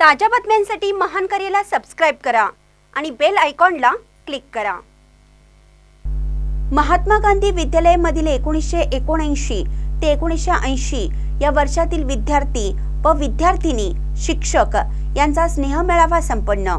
ताज्या बातम्यांसाठी महान करेला सबस्क्राईब करा आणि बेल आयकॉनला क्लिक करा. महात्मा गांधी विद्यालयमधील एकोणीसशे एकोणऐंशी ते एकोणीसशे ऐंशी या वर्षातील विद्यार्थी व विद्यार्थिनी शिक्षक यांचा स्नेहमेळावा संपन्न.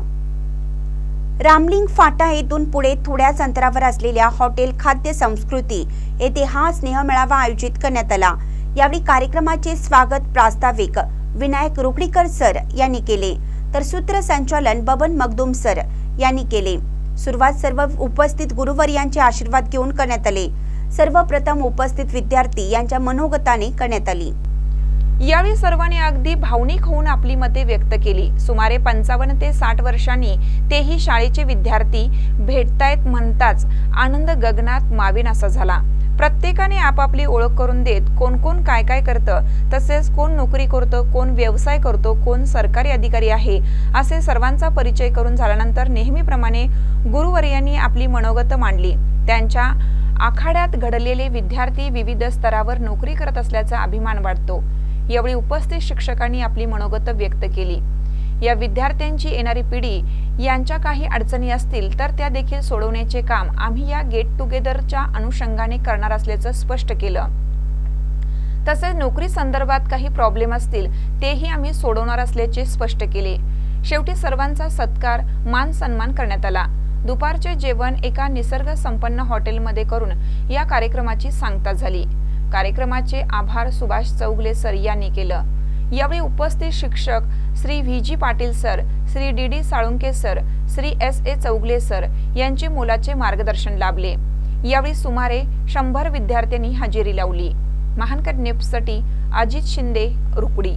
रामलिंग फाटा येथून पुढे थोड्याच अंतरावर असलेल्या हॉटेल खाद्य संस्कृती येथे हा स्नेहमेळावा आयोजित करण्यात आला. यावेळी कार्यक्रमाचे स्वागत प्रास्ताविक विनायक रुकडीकर सर यांनी केले. तर सूत्रसंचालन बबन मगदुम सर यांनी केले. सुरुवात सर्व उपस्थित गुरुवर्यांचे आशीर्वाद घेऊन करण्यात आले. सर्वप्रथम उपस्थित विद्यार्थी यांच्या मनोगताने करण्यात आली. यावेळी सर्वांनी अगदी भावनिक होऊन आपली मते व्यक्त केली. सुमारे पंचावन्न ते साठ वर्षांनी तेही शाळेचे विद्यार्थी भेटतायत म्हणताच आनंद गगनात मावेन असा झाला. प्रत्येकाने आपापली ओळख करून देत कोण कोण काय काय करतं तसेच कोण नोकरी करतो कोण व्यवसाय करतो कोण सरकारी अधिकारी आहे असे सर्वांचा परिचय करून झाल्यानंतर नेहमीप्रमाणे गुरुवर्यांनी आपली मनोगत मांडली. त्यांच्या आखाड्यात घडलेले विद्यार्थी विविध स्तरावर नोकरी करत असल्याचा अभिमान वाटतो यावेळी उपस्थित शिक्षकांनी आपली मनोगत व्यक्त केली. या विद्यार्थ्यांची येणारी पिढी यांच्या काही अडचणी असतील तर त्या देखील सोडवण्याचे काम आम्ही या गेट टुगेदरच्या अनुषंगाने करणार असल्याचं स्पष्ट केलं. तसेच नोकरी संदर्भात काही प्रॉब्लेम असतील तेही आम्ही सोडवणार असल्याचे स्पष्ट केले. शेवटी सर्वांचा सत्कार मान सन्मान करण्यात आला. दुपारचे जेवण एका निसर्ग संपन्न हॉटेलमध्ये करून या कार्यक्रमाची सांगता झाली. कार्यक्रमाचे आभार सुभाष चौगले सर यांनी केलं. यावेळी उपस्थित शिक्षक Shri V G Patil sir Shri D D Salunke sir Shri S A Chougale sir यांचे मोलाचे मार्गदर्शन लाभले. यावेळी सुमारे शंभर विद्यार्थ्यांनी हजेरी लावली. महानकर नेपसाठी अजित शिंदे रुकडी.